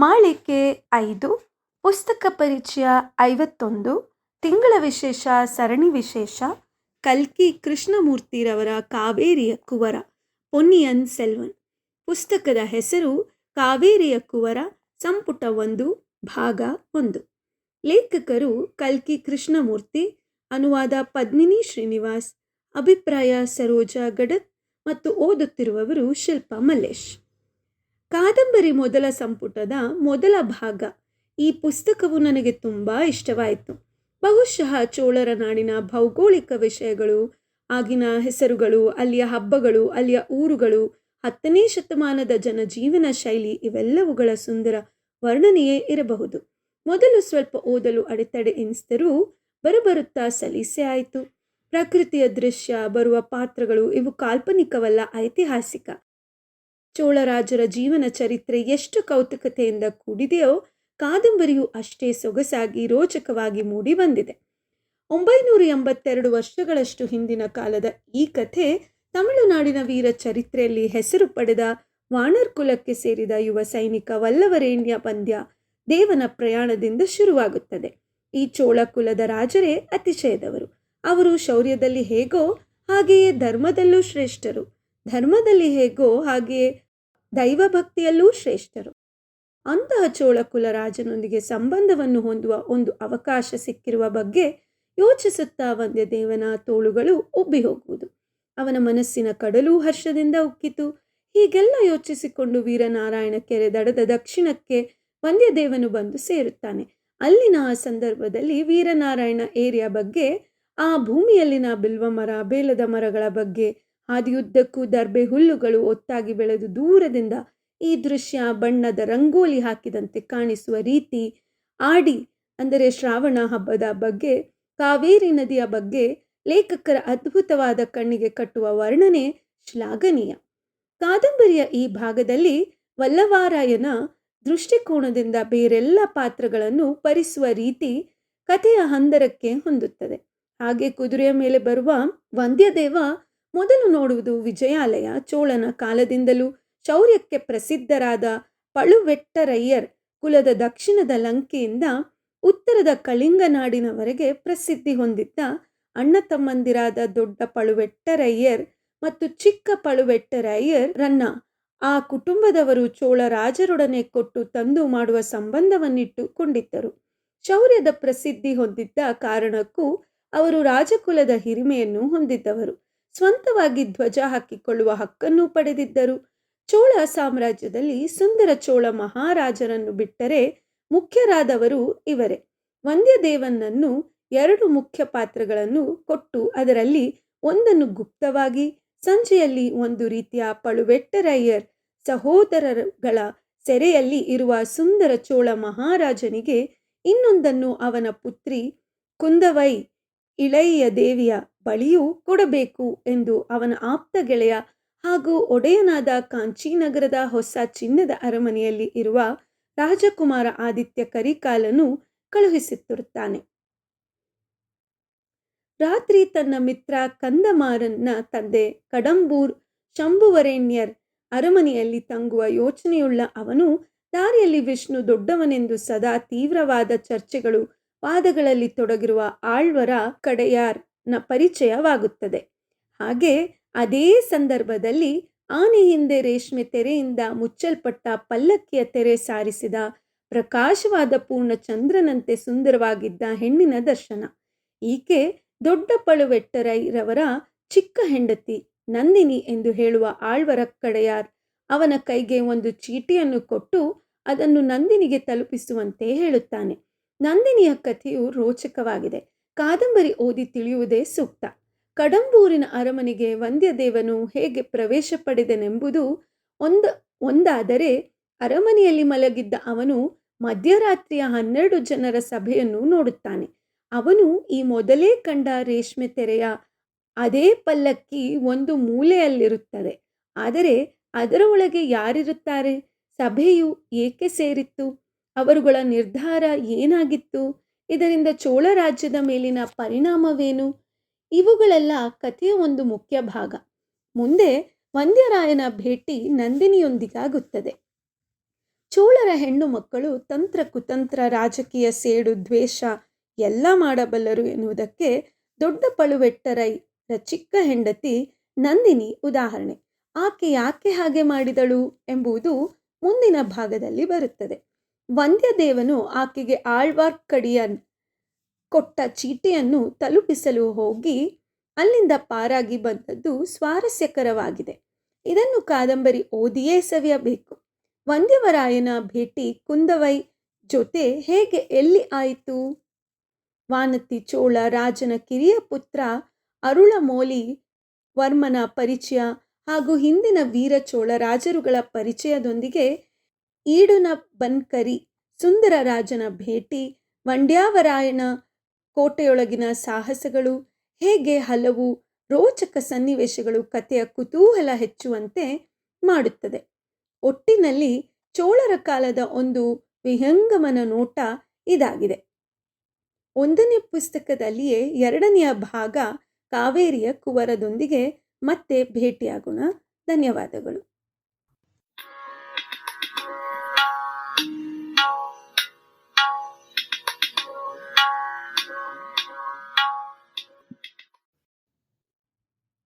ಮಾಳಿಕೆ ಐದು, ಪುಸ್ತಕ ಪರಿಚಯ ಐವತ್ತೊಂದು, ತಿಂಗಳ ವಿಶೇಷ ಸರಣಿ ವಿಶೇಷ, ಕಲ್ಕಿ ಕೃಷ್ಣಮೂರ್ತಿರವರ ಕಾವೇರಿಯ ಕುವರ, ಪೊನ್ನಿಯನ್ ಸೆಲ್ವನ್. ಪುಸ್ತಕದ ಹೆಸರು ಕಾವೇರಿಯ ಕುವರ, ಸಂಪುಟ ಒಂದು, ಭಾಗ ಒಂದು. ಲೇಖಕರು ಕಲ್ಕಿ ಕೃಷ್ಣಮೂರ್ತಿ, ಅನುವಾದ ಪದ್ಮಿನಿ ಶ್ರೀನಿವಾಸ್, ಅಭಿಪ್ರಾಯ ಸರೋಜಾ ಗಡತ್ ಮತ್ತು ಓದುತ್ತಿರುವವರು ಶಿಲ್ಪಾ ಮಲ್ಲೇಶ್. ಕಾದಂಬರಿ ಮೊದಲ ಸಂಪುಟದ ಮೊದಲ ಭಾಗ. ಈ ಪುಸ್ತಕವು ನನಗೆ ತುಂಬ ಇಷ್ಟವಾಯಿತು. ಬಹುಶಃ ಚೋಳರ ನಾಡಿನ ಭೌಗೋಳಿಕ ವಿಷಯಗಳು, ಆಗಿನ ಹೆಸರುಗಳು, ಅಲ್ಲಿಯ ಹಬ್ಬಗಳು, ಅಲ್ಲಿಯ ಊರುಗಳು, ಹತ್ತನೇ ಶತಮಾನದ ಜನಜೀವನ ಶೈಲಿ ಇವೆಲ್ಲವುಗಳ ಸುಂದರ ವರ್ಣನೆಯೇ ಇರಬಹುದು. ಮೊದಲು ಸ್ವಲ್ಪ ಓದಲು ಅಡೆತಡೆ ಎನಿಸಿದರೂ ಬರಬರುತ್ತಾ ಸಲೀಸೆ ಆಯಿತು. ಪ್ರಕೃತಿಯ ದೃಶ್ಯ, ಬರುವ ಪಾತ್ರಗಳು ಇವು ಕಾಲ್ಪನಿಕವಲ್ಲ, ಐತಿಹಾಸಿಕ. ಚೋಳರಾಜರ ಜೀವನ ಚರಿತ್ರೆ ಎಷ್ಟು ಕೌತುಕತೆಯಿಂದ ಕೂಡಿದೆಯೋ ಕಾದಂಬರಿಯು ಅಷ್ಟೇ ಸೊಗಸಾಗಿ ರೋಚಕವಾಗಿ ಮೂಡಿ ಬಂದಿದೆ. ಒಂಬೈನೂರ ಎಂಬತ್ತೆರಡು ವರ್ಷಗಳಷ್ಟು ಹಿಂದಿನ ಕಾಲದ ಈ ಕಥೆ ತಮಿಳುನಾಡಿನ ವೀರ ಚರಿತ್ರೆಯಲ್ಲಿ ಹೆಸರು ಪಡೆದ ವಾಣರ್ ಕುಲಕ್ಕೆ ಸೇರಿದ ಯುವ ಸೈನಿಕ ವಲ್ಲವರೇಣ್ಯ ಪಂದ್ಯ ದೇವನ ಪ್ರಯಾಣದಿಂದ ಶುರುವಾಗುತ್ತದೆ. ಈ ಚೋಳ ಕುಲದ ರಾಜರೇ ಅತಿಶಯದವರು. ಅವರು ಶೌರ್ಯದಲ್ಲಿ ಹೇಗೋ ಹಾಗೆಯೇ ಧರ್ಮದಲ್ಲೂ ಶ್ರೇಷ್ಠರು. ಧರ್ಮದಲ್ಲಿ ಹೇಗೋ ಹಾಗೆಯೇ ದೈವಭಕ್ತಿಯಲ್ಲೂ ಶ್ರೇಷ್ಠರು. ಅಂತಹ ಚೋಳಕುಲ ರಾಜನೊಂದಿಗೆ ಸಂಬಂಧವನ್ನು ಹೊಂದುವ ಒಂದು ಅವಕಾಶ ಸಿಕ್ಕಿರುವ ಬಗ್ಗೆ ಯೋಚಿಸುತ್ತಾ ದೇವನ ತೋಳುಗಳು ಉಬ್ಬಿ ಹೋಗುವುದು ಅವನ ಮನಸ್ಸಿನ ಕಡಲು ಹರ್ಷದಿಂದ ಉಕ್ಕಿತು. ಹೀಗೆಲ್ಲ ಯೋಚಿಸಿಕೊಂಡು ವೀರನಾರಾಯಣ ಕೆರೆ ದಡದ ದಕ್ಷಿಣಕ್ಕೆ ವಂದ್ಯದೇವನು ಬಂದು ಸೇರುತ್ತಾನೆ. ಅಲ್ಲಿನ ಆ ಸಂದರ್ಭದಲ್ಲಿ ವೀರನಾರಾಯಣ ಏರಿಯಾ ಬಗ್ಗೆ, ಆ ಭೂಮಿಯಲ್ಲಿನ ಬಿಲ್ವ ಮರ ಬೇಲದ ಮರಗಳ ಬಗ್ಗೆ ಹಾದಿಯುದ್ದಕ್ಕೂ ದರ್ಬೆ ಹುಲ್ಲುಗಳು ಒತ್ತಾಗಿ ಬೆಳೆದು ದೂರದಿಂದ ಈ ದೃಶ್ಯ ಬಣ್ಣದ ರಂಗೋಲಿ ಹಾಕಿದಂತೆ ಕಾಣಿಸುವ ರೀತಿ ಆಡಿ, ಅಂದರೆ ಶ್ರಾವಣ ಹಬ್ಬದ ಬಗ್ಗೆ, ಕಾವೇರಿ ನದಿಯ ಬಗ್ಗೆ ಲೇಖಕರ ಅದ್ಭುತವಾದ ಕಣ್ಣಿಗೆ ಕಟ್ಟುವ ವರ್ಣನೆ ಶ್ಲಾಘನೀಯ. ಕಾದಂಬರಿಯ ಈ ಭಾಗದಲ್ಲಿ ವಲ್ಲವಾರಾಯನ ದೃಷ್ಟಿಕೋನದಿಂದ ಬೇರೆಲ್ಲ ಪಾತ್ರಗಳನ್ನು ಪರಿಸುವ ರೀತಿ ಕಥೆಯ ಹಂದರಕ್ಕೆ ಹೊಂದುತ್ತದೆ. ಹಾಗೆ ಕುದುರೆಯ ಮೇಲೆ ಬರುವ ವಂದ್ಯದೇವ ಮೊದಲು ನೋಡುವುದು ವಿಜಯಾಲಯ ಚೋಳನ ಕಾಲದಿಂದಲೂ ಶೌರ್ಯಕ್ಕೆ ಪ್ರಸಿದ್ಧರಾದ ಪಳುವೆಟ್ಟರಯ್ಯರ್ ಕುಲದ ದಕ್ಷಿಣದ ಲಂಕೆಯಿಂದ ಉತ್ತರದ ಕಳಿಂಗನಾಡಿನವರೆಗೆ ಪ್ರಸಿದ್ಧಿ ಹೊಂದಿದ್ದ ಅಣ್ಣ ತಮ್ಮಂದಿರಾದ ದೊಡ್ಡ ಪಳುವೆಟ್ಟರಯ್ಯರ್ ಮತ್ತು ಚಿಕ್ಕ ಪಳುವೆಟ್ಟರಯ್ಯರ್ ರನ್ನ ಆ ಕುಟುಂಬದವರು ಚೋಳ ರಾಜರೊಡನೆ ಕೊಟ್ಟು ತಂದು ಮಾಡುವ ಸಂಬಂಧವನ್ನಿಟ್ಟುಕೊಂಡಿದ್ದರು. ಶೌರ್ಯದ ಪ್ರಸಿದ್ಧಿ ಹೊಂದಿದ್ದ ಕಾರಣಕ್ಕೂ ಅವರು ರಾಜಕುಲದ ಹಿರಿಮೆಯನ್ನು ಹೊಂದಿದ್ದವರು. ಸ್ವಂತವಾಗಿ ಧ್ವಜ ಹಾಕಿಕೊಳ್ಳುವ ಹಕ್ಕನ್ನು ಪಡೆದಿದ್ದರು. ಚೋಳ ಸಾಮ್ರಾಜ್ಯದಲ್ಲಿ ಸುಂದರ ಚೋಳ ಮಹಾರಾಜರನ್ನು ಬಿಟ್ಟರೆ ಮುಖ್ಯರಾದವರು ಇವರೇ. ವಂದ್ಯದೇವನನ್ನು ಎರಡು ಮುಖ್ಯ ಪಾತ್ರಗಳನ್ನು ಕೊಟ್ಟು ಅದರಲ್ಲಿ ಒಂದನ್ನು ಗುಪ್ತವಾಗಿ, ಸಂಜೆಯಲ್ಲಿ ಒಂದು ರೀತಿಯ ಪಳುವೆಟ್ಟರಯ್ಯರ್ ಸಹೋದರಗಳ ಸೆರೆಯಲ್ಲಿ ಇರುವ ಸುಂದರ ಚೋಳ ಮಹಾರಾಜನಿಗೆ ಇನ್ನೊಂದನ್ನು ಅವನ ಪುತ್ರಿ ಕುಂದವೈ ಇಳಯ್ಯ ದೇವಿಯ ಬಳಿಯೂ ಕೊಡಬೇಕು ಎಂದು ಅವನ ಆಪ್ತ ಗೆಳೆಯ ಹಾಗೂ ಒಡೆಯನಾದ ಕಾಂಚೀನಗರದ ಹೊಸ ಚಿನ್ನದ ಅರಮನೆಯಲ್ಲಿ ಇರುವ ರಾಜಕುಮಾರ ಆದಿತ್ಯ ಕರಿಕಾಲನು ಕಳುಹಿಸುತ್ತಿರುತ್ತಾನೆ. ರಾತ್ರಿ ತನ್ನ ಮಿತ್ರ ಕಂದಮಾರನ್ನ ತಂದೆ ಕಡಂಬೂರ್ ಶಂಭುವರೇಣ್ಯರ್ ಅರಮನೆಯಲ್ಲಿ ತಂಗುವ ಯೋಚನೆಯುಳ್ಳ ಅವನು ದಾರಿಯಲ್ಲಿ ವಿಷ್ಣು ದೊಡ್ಡವನೆಂದು ಸದಾ ತೀವ್ರವಾದ ಚರ್ಚೆಗಳು ವಾದಗಳಲ್ಲಿ ತೊಡಗಿರುವ ಆಳ್ವರ ಕಡೆಯಾರ್ನ ಪರಿಚಯವಾಗುತ್ತದೆ. ಹಾಗೆ ಅದೇ ಸಂದರ್ಭದಲ್ಲಿ ಆನೆ ಹಿಂದೆ ರೇಷ್ಮೆ ತೆರೆಯಿಂದ ಮುಚ್ಚಲ್ಪಟ್ಟ ಪಲ್ಲಕ್ಕಿಯ ತೆರೆ ಸಾರಿಸಿದ ಪ್ರಕಾಶವಾದ ಪೂರ್ಣ ಚಂದ್ರನಂತೆ ಸುಂದರವಾಗಿದ್ದ ಹೆಣ್ಣಿನ ದರ್ಶನ. ಈಕೆ ದೊಡ್ಡ ಪಳುವೆಟ್ಟರೈರವರ ಚಿಕ್ಕ ಹೆಂಡತಿ ನಂದಿನಿ ಎಂದು ಹೇಳುವ ಆಳ್ವರ ಕಡೆಯಾರ್. ಅವನ ಕೈಗೆ ಒಂದು ಚೀಟಿಯನ್ನು ಕೊಟ್ಟು ಅದನ್ನು ನಂದಿನಿಗೆ ತಲುಪಿಸುವಂತೆ ಹೇಳುತ್ತಾನೆ. ನಂದಿನಿಯ ಕಥೆಯು ರೋಚಕವಾಗಿದೆ. ಕಾದಂಬರಿ ಓದಿ ತಿಳಿಯುವುದೇ ಸೂಕ್ತ. ಕಡಂಬೂರಿನ ಅರಮನೆಗೆ ವಂದ್ಯದೇವನು ಹೇಗೆ ಪ್ರವೇಶ ಪಡೆದನೆಂಬುದು ಒಂದ, ಒಂದಾದರೆ ಅರಮನೆಯಲ್ಲಿ ಮಲಗಿದ್ದ ಅವನು ಮಧ್ಯರಾತ್ರಿಯ ಹನ್ನೆರಡು ಜನರ ಸಭೆಯನ್ನು ನೋಡುತ್ತಾನೆ. ಅವನು ಈ ಮೊದಲೇ ಕಂಡ ರೇಷ್ಮೆ ತೆರೆಯ ಅದೇ ಪಲ್ಲಕ್ಕಿ ಒಂದು ಮೂಲೆಯಲ್ಲಿರುತ್ತದೆ. ಆದರೆ ಅದರ ಒಳಗೆ ಯಾರಿರುತ್ತಾರೆ? ಸಭೆಯು ಏಕೆ ಸೇರಿತ್ತು? ಅವರುಗಳ ನಿರ್ಧಾರ ಏನಾಗಿತ್ತು? ಇದರಿಂದ ಚೋಳ ರಾಜ್ಯದ ಮೇಲಿನ ಪರಿಣಾಮವೇನು? ಇವುಗಳೆಲ್ಲ ಕಥೆಯ ಒಂದು ಮುಖ್ಯ ಭಾಗ. ಮುಂದೆ ವಂದ್ಯರಾಯನ ಭೇಟಿ ನಂದಿನಿಯೊಂದಿಗಾಗುತ್ತದೆ. ಚೋಳರ ಹೆಣ್ಣು ಮಕ್ಕಳು ತಂತ್ರ ಕುತಂತ್ರ ರಾಜಕೀಯ ಸೇಡು ದ್ವೇಷ ಎಲ್ಲ ಮಾಡಬಲ್ಲರು ಎನ್ನುವುದಕ್ಕೆ ದೊಡ್ಡ ಪಳುವೆಟ್ಟರೈರ ಚಿಕ್ಕ ಹೆಂಡತಿ ನಂದಿನಿ ಉದಾಹರಣೆ. ಆಕೆ ಯಾಕೆ ಹಾಗೆ ಮಾಡಿದಳು ಎಂಬುದು ಮುಂದಿನ ಭಾಗದಲ್ಲಿ ಬರುತ್ತದೆ. ವಂದ್ಯದೇವನು ಆಕೆಗೆ ಆಳ್ವಾರ್ ಕಡಿಯ ಕೊಟ್ಟ ಚೀಟಿಯನ್ನು ತಲುಪಿಸಲು ಹೋಗಿ ಅಲ್ಲಿಂದ ಪಾರಾಗಿ ಬಂದದ್ದು ಸ್ವಾರಸ್ಯಕರವಾಗಿದೆ. ಇದನ್ನು ಕಾದಂಬರಿ ಓದಿಯೇ ಸವಿಯಬೇಕು. ವಂದ್ಯವರಾಯನ ಭೇಟಿ ಕುಂದವೈ ಜೊತೆ ಹೇಗೆ, ಎಲ್ಲಿ ಆಯಿತು? ವಾನತಿ ಚೋಳ, ರಾಜನ ಕಿರಿಯ ಪುತ್ರ ಅರುಳಮೋಲಿ ವರ್ಮನ ಪರಿಚಯ ಹಾಗೂ ಹಿಂದಿನ ವೀರಚೋಳ ರಾಜರುಗಳ ಪರಿಚಯದೊಂದಿಗೆ ಈಡುನ ಬನ್ಕರಿ, ಸುಂದರ ರಾಜನ ಭೇಟಿ ವಂಡ್ಯಾವರಾಯಣ ಕೋಟೆಯೊಳಗಿನ ಸಾಹಸಗಳು, ಹೇಗೆ ಹಲವು ರೋಚಕ ಸನ್ನಿವೇಶಗಳು ಕಥೆಯ ಕುತೂಹಲ ಹೆಚ್ಚುವಂತೆ ಮಾಡುತ್ತದೆ. ಒಟ್ಟಿನಲ್ಲಿ ಚೋಳರ ಕಾಲದ ಒಂದು ವಿಹಂಗಮನ ನೋಟ ಇದಾಗಿದೆ. ಒಂದನೇ ಪುಸ್ತಕದಲ್ಲಿಯೇ ಎರಡನೆಯ ಭಾಗ ಕಾವೇರಿಯ ಕುವರದೊಂದಿಗೆ ಮತ್ತೆ ಭೇಟಿಯಾಗೋಣ. ಧನ್ಯವಾದಗಳು.